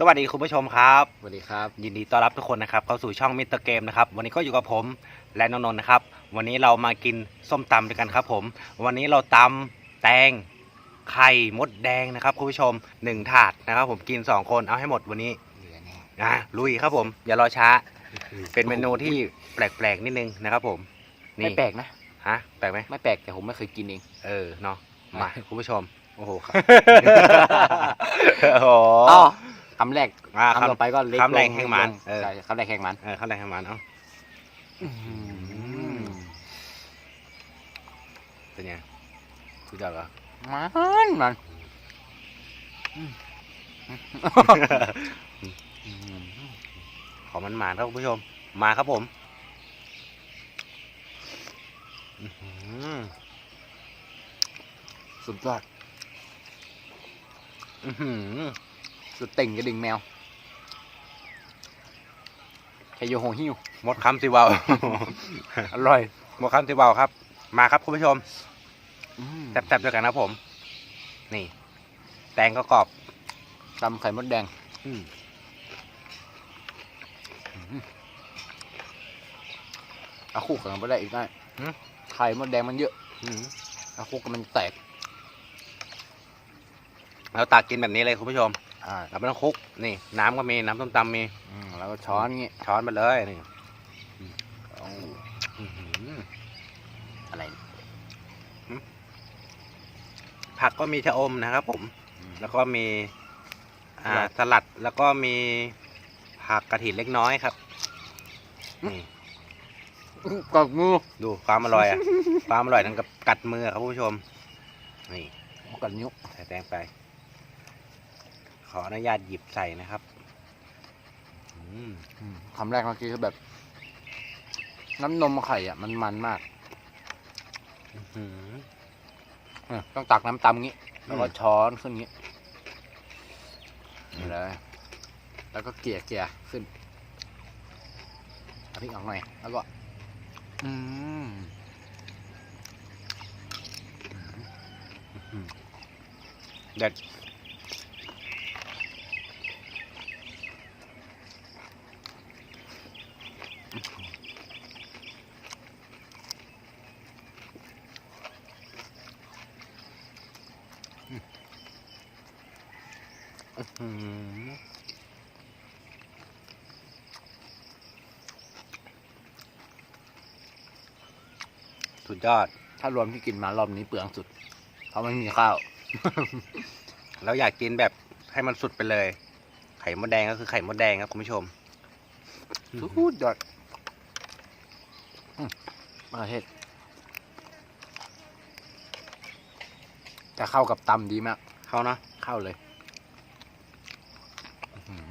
สวัสดีคุณผู้ชมครับสวัสดีครับ ยินดีต้อนรับทุกคนนะครับเข้าสู่ช่องมิสเตอร์เกมนะครับวันนี้ก็อยู่กับผมและน้องนนท์นะครับ วันนี้เรามากินส้มตำด้วยกันครับผม วันนี้เราตำแตงไข่มดแดงนะครับคุณผู้ชมหนึ่งถาดนะครับ ผมกินสองคนเอาให้หมดวันนี้เหลือแน่นะลุยครับผม อย่ารอช้า เป็นเมนูที่แปลกๆนิดนึงนะครับ ผมไม่นี่แปลกนะฮะแปลกไหมไม่แปลกแต่ผมไม่เคยกินเองเออเนาะมาคุณผู้ชมโอ้โหครับโอ้โหอ๋อ คำแรกอ่าคำต่อไปก็เล็กคำแรกลแห่งมันลเออ ใช่คำแรกแห่งมันเออเข้าแรงให้มันเอ้ามเป็นไงสุดยอดเหรอมันมันอืมขอมันหมานครับคุณผู้ชม มาครับผมอื้อหือสุดยอดอื้อหือ สุดเต่งกระดิ่งแมวแคโยโฮฮิวหมดคำสิเบาอร่อยหมดคำสิเบาครับ มาครับคุณผู้ชมอืมแซ่บๆด้วยกันนะครับผม นี่ แตงก็กรอบตำไข่มดแดงอืมเอาคู่กันไปได้อีกได้ไข่มดแดงมันเยอะอืมเอาคู่กันมันแตกเราตักกินแบบนี้เลยคุณผู้ชม อ่าเราไม่ต้องคลุกนี่ น้ำก็มีน้ำส้มตำมีอืมแล้วก็ช้อนงี้ช้อนมาเลยนี่เอาอื้อหืออะไรผักก็มีชะอมนะครับผม อืม แล้วก็มี อ่าสลัดสลัดแล้วก็มีผักกระถินเล็กน้อยครับนี่กับงูดูความอร่อยอะความอร่อยทั้งกับกัดมือครับคุณผู้ชม นี่ กับนิ้วใส่แตงไปข ออนุญาตหยิบใส่นะครับอืมอืมคำแรกเมื่อกี้คือแบบ น้ำนมไข่อะ มันมันมากอื้อหือเออต้องตักน้ำตำงี้ แล้วก็อืมช้อนขึ้นงี้นี่เลยแล้วก็เกลี่ยเกลี่ยขึ้นเอาพริกออกหน่อย แล้วก็ อืมเด็ด สุดยอด ถ้ารวมที่กินมารอบนี้เปลืองสุด เพราะไม่มีข้าว แล้วอยากกินแบบให้มันสุดไปเลย ไข่มดแดงก็คือไข่มดแดงครับคุณผู้ชมสุดยอดอืมมะเขือเทศแต่เข้ากับตำดีมาก เข้าเนาะเข้าเลยอื้อหือ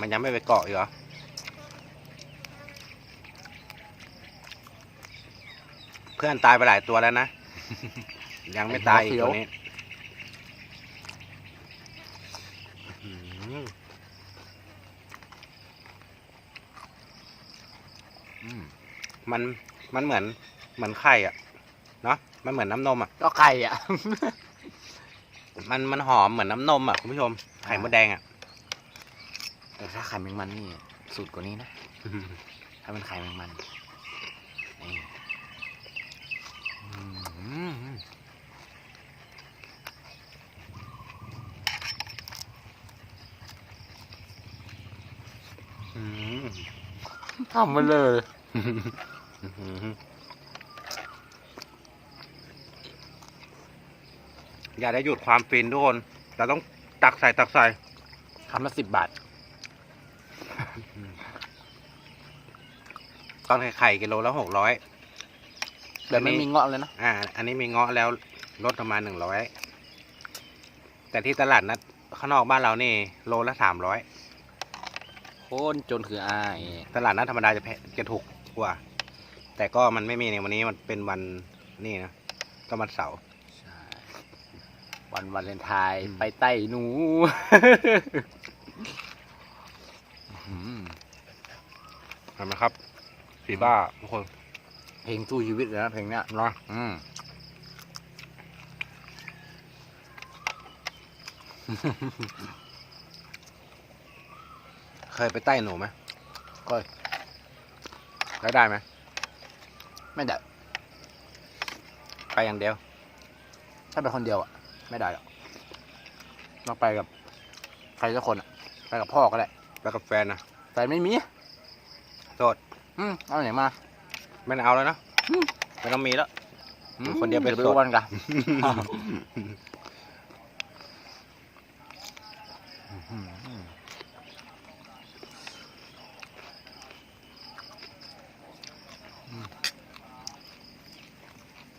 มันยังไม่ไปเกาะอีกเหรอเพื่อนตายไปหลายตัวแล้วนะ ยังไม่ตายอีกตัวนี้อื้อหืออืมมันมันเหมือนเหมือนไข่อะเนาะมันเหมือนน้ำนมอะก็ไข่อะ มันมันหอมเหมือนน้ำนมอะคุณผู้ชมไข่มดแดงอะ แต่ถ้าไข่แมงมันนี่สูตรกว่านี้นะ ถ้าเป็นไข่แมงมันนี่อืมอืมทำมาเลยอื้อหืออย่าได้หยุดความฟินทุกคน เราต้องตักใส่ตักใส่คำละสิบบาท ตอนไข่ไข่กิโลละหกร้อยแต่ไม่มีเงาะเลยนะอ่า อันนี้มีเงาะแล้วลดประมาณหนึ่งร้อยแต่ที่ตลาดนัดข้างนอกบ้านเรานี่ โลละสามร้อยโค่นจนคืออายตลาดนัดธรรมดาจะแพงจะถูกกว่า แต่ก็มันไม่มีในวันนี้มันเป็นวันนี่นะก็วันเสาร์ใช่วันวาเลนไทน์อืมไปไต้หนู อื้อหือ เห็นไหมครับ สีบ้าทุกคน เพลงสู้ชีวิตเลยนะเพลงเนี้ยเนาะอืมเคยไปใต้หนูไหมก็แล้วได้ไหม ไม่ได้ ไปอย่างเดียว ถ้าไปคนเดียวอะ ไม่ได้หรอกต้องไปกับ ใครสักคนอะ ไปกับพ่อก็ได้แล้วกับแฟนนะแต่ไม่มี โสดอืมเอาไหนมาไม่เอาแล้วเนอะอืมไม่ต้องมีแล้วอืมคนเดียวเป็นไปโสด วันกัน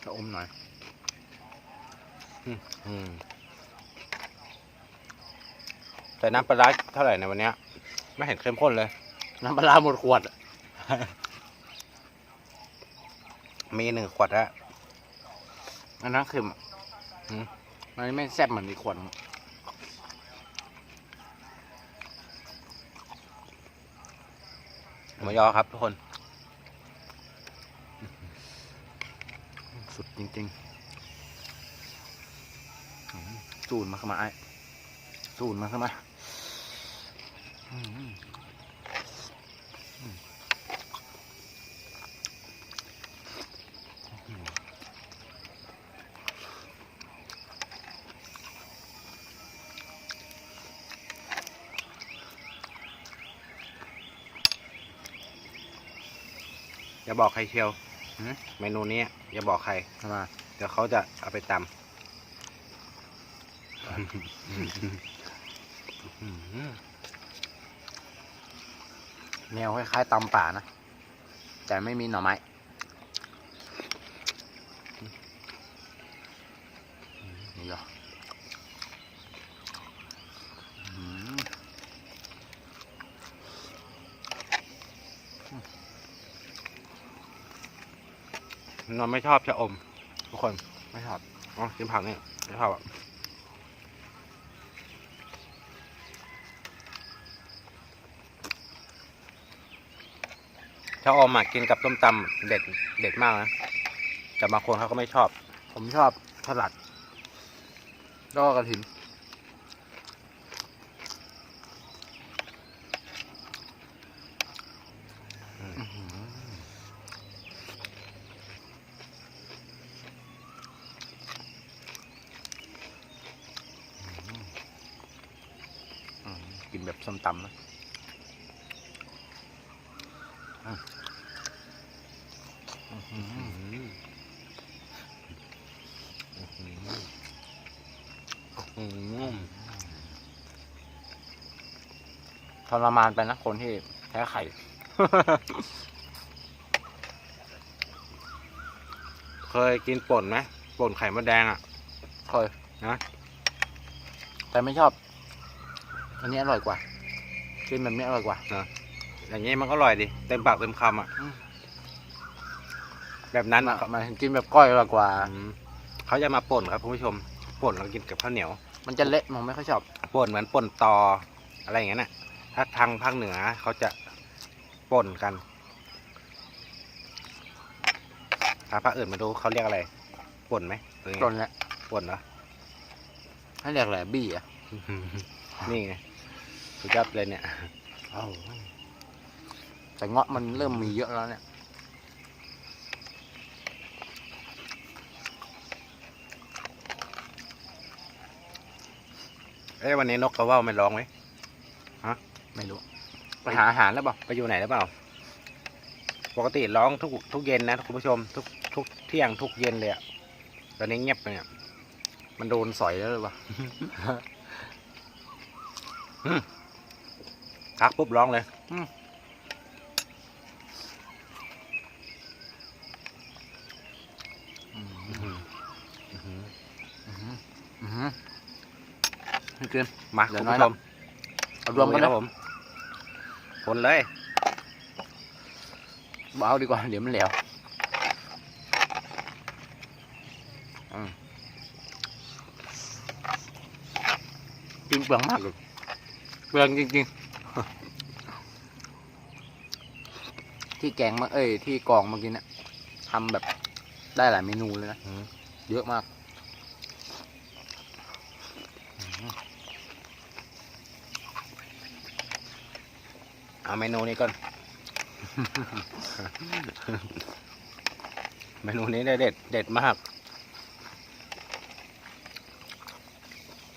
จะอมหน่อยอืมแต่น้ำปลาร้าเท่าไหร่ในวันเนี้ย ไม่เห็นเข้มข้นเลย น้ำปลาร้าหมดขวดอะ มีหนึ่งขวดแล้วอันนั้นค็มอมันไม่แซ่บเหมือนอีกขวดหมูยอครับทุกคน สุดจริงๆ สูนมาขมาไอ้สูนมาขมาอืม อย่าบอกใครเชียวเมนูนี้อย่าบอกใครทำไมาเดี๋ยวเขาจะเอาไปตำแนวคล้ายๆตำป่านะ แต่ไม่มีหน่อไม้นี่เหรออืม นอนไม่ชอบชะอม ทุกคนไม่ชอบอ๋อกินผักนี่ไม่ชอบอะชะอมอะกินกับต้มตำเด็ดเด็ดมากนะแต่บางคนเขาก็ไม่ชอบ ผมชอบสลัดแล้วก็กระถิน อืม อื้อหืออืมกิน แบบส้มตำนะทรมานไปนะคนที่แพ้ไข่ เคยกินป่นไหมป่นไข่มดแดงอะ เคยนะ แต่ไม่ชอบ อันนี้อร่อยกว่ากินแบบนี้อร่อยกว่า อย่างนี้มันก็อร่อยดิเต็มปากเต็มคำอะ อืม แบบนั้นมาอะมาถึงกินแบบก้อยอร่อยกว่า อืมเขาจะมาป่นครับคุณผู้ชมป่นแล้วกินกับข้าวเหนียวมันจะเละผมไม่ค่อยชอบ ป่นเหมือนป่นตออะไรอย่างเงี้ยน่ะ ถ้าทางภาคเหนือเขาจะป่นกันถ้าภาคอื่นไมาดูเขาเรียกอะไรป่นไหมหรือไงตนแหละป่นเหรอ ให้เรียกอะไรบี้อะ นี่ไง สุดยอดเลยเนี่ยแต่เงาะมันเริ่มมีเยอะแล้วเนี่ยเอ้ยวันนี้นกกระว่าวไม่ร้องไหมไม่รู้ ไปหาอาหารแล้วเปล่าไปอยู่ไหนหรือเปล่า ปกติร้องทุกทุกเย็นนะคุณผู้ชม ทุกทุกเที่ยงทุกเย็นเลยอะตอนนี้เงียบไปเนี่ยมันโดนสอยแล้วหรือเปล่า ทักปุ๊บร้องเลยอืมอื้อหืออื้อหืออือหืออือหือให้กินมาเดี๋คุยวณน้อยผู้ชมเอารวมกันคนะรับผมคนเลยเอาดีกว่า เดี๋ยวมันเหลวอืมกินเปลืองมากเลยเปลืองจริงๆ ที่แกงมาเอ้ยที่กองเมื่อกี้เนี่ยทำแบบได้หลายเมนูเลยนะอืมเยอะมากเอาเมนูนี้ก่อน เมนูนี้เด็ดเด็ดมาก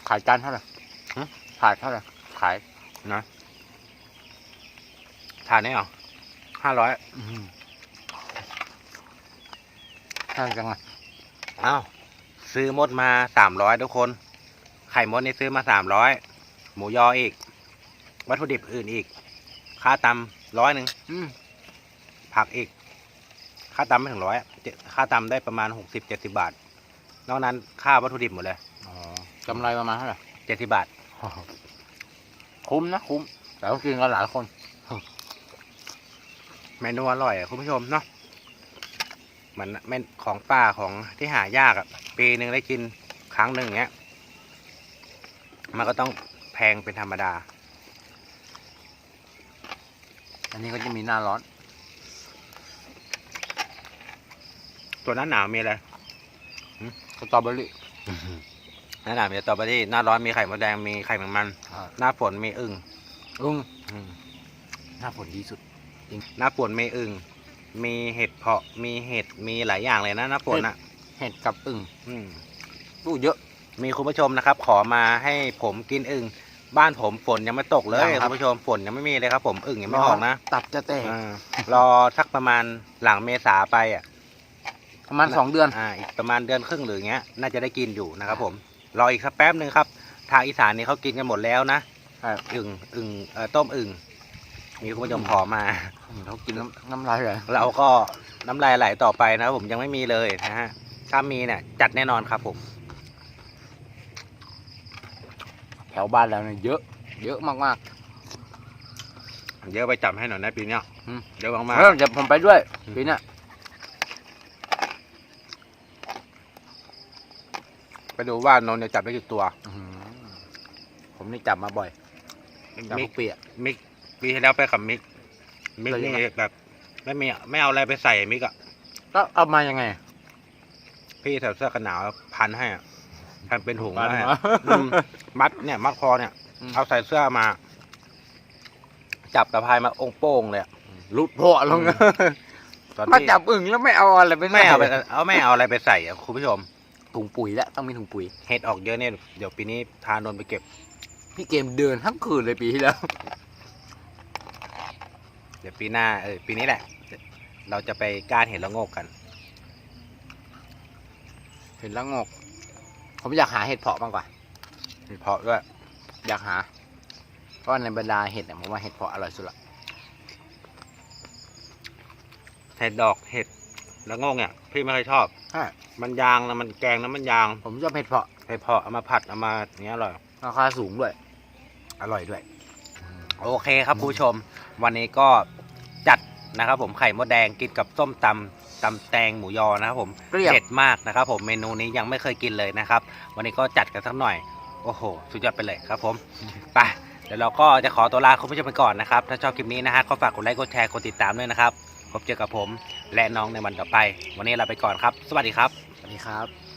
ขายจานเท่าไหร่ฮะขายเท่าไหร่ขายนะ ทานนี้เหรอ ห้าร้อยเท่าจังอะอ้าวซื้อมดมาสามร้อยทุกคน ไข่มดนี่ซื้อมาสามร้อย หมูยออีก วัตถุดิบอื่นอีก ค่าตำร้อยหนึ่งอืมผักอีก ค่าตำไม่ถึงร้อยค่าตำได้ประมาณหกสิบเจ็ดสิบาท นอกนั้นค่าวัตถุดิบหมดเลยอ๋อกำไรประมาณเท่าไหร่เจ็ดสิบาท คุ้มนะคุ้ม แต่ต้องกินกันหลายคน เมนูอร่อยอะคุณผู้ชมเนาะเหมือนเมนของป่าของที่หายากอะปีหนึ่งได้กินครั้งหนึ่งเงี้ย มันก็ต้องแพงเป็นธรรมดา อันนี้ก็จะมีหน้าร้อน ตัวหน้าหนาวมีอะไรสตรอเบอรี่หน้าหนาวมีสตรอเบอรี่หน้าร้อนมีไข่มดแดงมีไข่แมงมันอ่าหน้าฝนมีอึ่งอึ้งอืมหน้าฝนดีสุด หน้าฝนมีอึ่งมีเห็ดเพาะมีเห็ดมีหลายอย่างเลยนะหน้าฝนอะ เห็ดกับอึ่งอืมอู้เยอะ มีคุณผู้ชมนะครับ ขอมาให้ผมกินอึ่งบ้านผมฝนยังไม่ตกเลยยังครับ คุณผู้ชมฝนยังไม่มีเลยครับ ผมอึ่งยังไม่ออกนะตับจะแตกอารอสักประมาณหลังเมษาไปอะ ประมาณสองเดือน อ่าอีกประมาณเดือนครึ่งหรือเงี้ยน่าจะได้กินอยู่นะครับผมรออีกสักแป๊บหนึ่งครับ ทางอีสานนี่เขากินกันหมดแล้วนะครับ อึ่งอึ่งเอ่อต้มอึ่ง มีคุณผู้ชมขอมาเขากินน้ำน้ำลายไหลเราก็น้ำลายไหลต่อไปนะครับผมยังไม่มีเลยนะฮะถ้ามีเนี่ยจัดแน่นอนครับผม แถวบ้านเราเนี่ยเยอะ เยอะมากเยอะไปจับให้หน่อยนะปีเนี้ยอืมเยอะๆมากเออเดี๋ยวผมไปด้วยอืม ปีเนี้ยๆไปดูว่านนท์จะจับได้กี่ตัวอื้อหือผมนี่จับมาบ่อยจับมิพกวกเปียกมิก ปีที่แล้วไปกับมิก มิกเลยนี่ยังไงแบบ ไม่มีไม่เอาอะไรไปใส่มิกอะก็เอามายังไง พี่ใส่เสื้อกันหนาวพันให้อะพันเป็นถุงพันให้เหรออะอืมมัดเนี่ย มัดคอเนี่ย อืม เอาใส่เสื้อมา จับตะพายมาองค์โป้งเลยอะรุดเพาะลงอืมตอนมาที่จับอึ่งแล้วไม่เอาอะไรไปไม่เอาไปใส่เอาไม่เอาอะไรไปใส่อะคุณผู้ชม ถุงปุ๋ยแล้วต้องมีถุงปุ๋ย เห็ดออกเยอะเนี่ย เดี๋ยวปีนี้พานนท์ไปเก็บ พี่เกมเดินทั้งคืนเลยปีที่แล้ว เดี๋ยวปีหน้าเออปีนี้แหละ เราจะไปก้านเห็ดละโงกกัน เห็นแล้วงก ผมอยากหาเห็ดเพาะมากกว่าเพราะด้วย อยากหา เพราะในบรรดาเห็ดเนี่ยผมว่าเห็ดเพาะอร่อยสุดละเห็ดดอกเห็ดละโงกเนี่ยพี่ไม่ค่อยชอบใช่มันยางนะมันแกงนะมันยาง ผมชอบเห็ดเพาะ เห็ดเพาะเอามาผัดเอามาอย่างเงี้ยอร่อย ราคาสูงด้วย อร่อยด้วย โอเคครับคุณผู้ชม วันนี้ก็จัดนะครับผมไข่มดแดงกินกับส้มตำตำแตงหมูยอนะครับผมเกลี้ยงเด็ดมากนะครับผมเมนูนี้ยังไม่เคยกินเลยนะครับ วันนี้ก็จัดกันสักหน่อย โอ้โห สุดยอดไปเลยครับผม ไปเดี๋ยวเราก็จะขอตัวลาคุณผู้ชมไปก่อนนะครับ ถ้าชอบคลิปนี้นะฮะก็ฝากกดไลค์กดแชร์กดติดตามด้วยนะครับพบเจอกับผมและน้องในวันต่อไป วันนี้ลาไปก่อนครับ สวัสดีครับ สวัสดีครับ